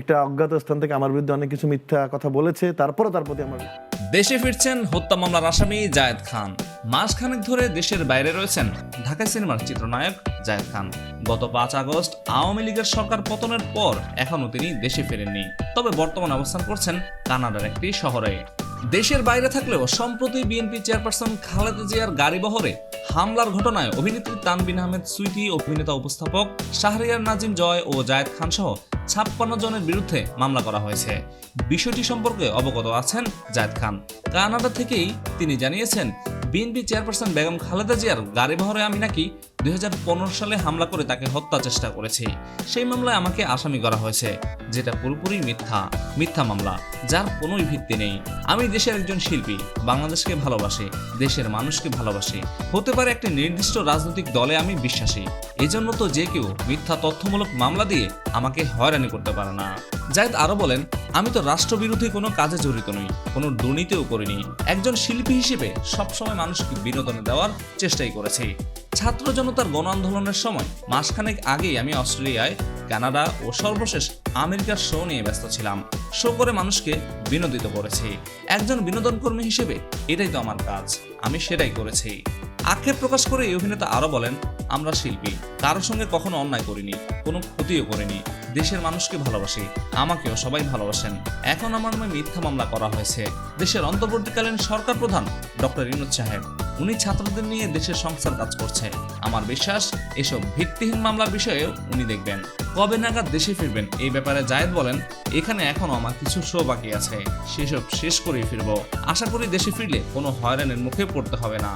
একটা অজ্ঞাত স্থান থেকে আমার বিরুদ্ধে অনেক কিছু মিথ্যা কথা বলেছে তারপরে তার প্রতি আমার দেশে ফিরছেন হত্যা মামলার আসামি জায়েদ খান। মাসখানেক ধরে দেশের বাইরে রয়েছেন ঢাকা সিনেমার চিত্রনায়ক জায়েদ খান। গত পাঁচ আগস্ট আওয়ামী লীগের সরকার পতনের পর এখনও তিনি দেশে ফেরেননি। তবে বর্তমান অবস্থান করছেন কানাডার একটি শহরে। দেশের বাইরে থাকলেও সম্প্রতি বিএনপি চেয়ারপারসন খালেদা জিয়ার গাড়ি বহরে হামলার ঘটনায় অভিনেত্রী তানবিন আহমেদ সুইটি, অভিনেতা উপস্থাপক শাহরিয়ার নাজিম জয় ও জায়েদ খান সহ ছাপ্পান্ন জনের বিরুদ্ধে মামলা করা হয়েছে। বিষয়টি সম্পর্কে অবগত আছেন জায়দ খান। কানাডা থেকেই তিনি জানিয়েছেন, বিএনপি চেয়ারপারসন বেগম খালেদা জিয়ার গাড়ি বহরে আমি নাকি দুই হাজার পনেরো সালে হামলা করে তাকে হত্যা চেষ্টা করেছি। সেই মামলায় আমাকে আসামি করা হয়েছে, যেটা পুরোপুরি মিথ্যা মিথ্যা মামলা, যার কোনোই ভিত্তি নেই। আমি দেশের একজন শিল্পী, বাংলাদেশকে ভালোবাসি, দেশের মানুষকে ভালোবাসি। হতে পারে একটি নির্দিষ্ট রাজনৈতিক দলে আমি বিশ্বাসী। এজন্য তো যে কেউ মিথ্যা তথ্যমূলক মামলা দিয়ে আমাকে হয়রানি করতে পারে না। জায়েদ আরও বলেন, আমি তো রাষ্ট্রবিরোধী কোনো কাজে জড়িত নই, কোনো দুর্নীতিও করিনি। একজন শিল্পী হিসেবে সবসময় মানুষকে বিনোদনে দেওয়ার চেষ্টাই করেছি। ছাত্র জনতার গণ আন্দোলনের সময় মাসখানেক আগেই আমি অস্ট্রেলিয়ায়, কানাডা ও সর্বশেষ আমেরিকার শো নিয়ে ব্যস্ত ছিলাম। শো করে মানুষকে বিনোদিত করেছি। একজন বিনোদন কর্মী হিসেবে এটাই তো আমার কাজ। আমি সেটাই করেছি। আক্ষেপ প্রকাশ করে এই অভিনেতা আরও বলেন, আমরা শিল্পী। কারোর সঙ্গে কখনো অন্যায় করিনি, কোনো ক্ষতিও করিনি। দেশের মানুষকে ভালোবাসি, আমাকেও সবাই ভালোবাসেন। এখন আমার নামে মিথ্যা মামলা করা হয়েছে। দেশের অন্তর্বর্তীকালীন সরকার প্রধান ডক্টর ইনুজ সাহেব। উনি ছাত্রদের নিয়ে দেশের সংস্কার কাজ করছে। আমার বিশ্বাস, এসব ভিত্তিহীন মামলার বিষয়ে উনি দেখবেন। কবে নাগাদ দেশে ফিরবেন, এই ব্যাপারে জায়েদ বলেন, এখানে এখনও আমার কিছু শো বাকি আছে। সেসব শেষ করেই ফিরবো। আশা করি দেশে ফিরলে কোনো হয়রানের মুখে পড়তে হবে না।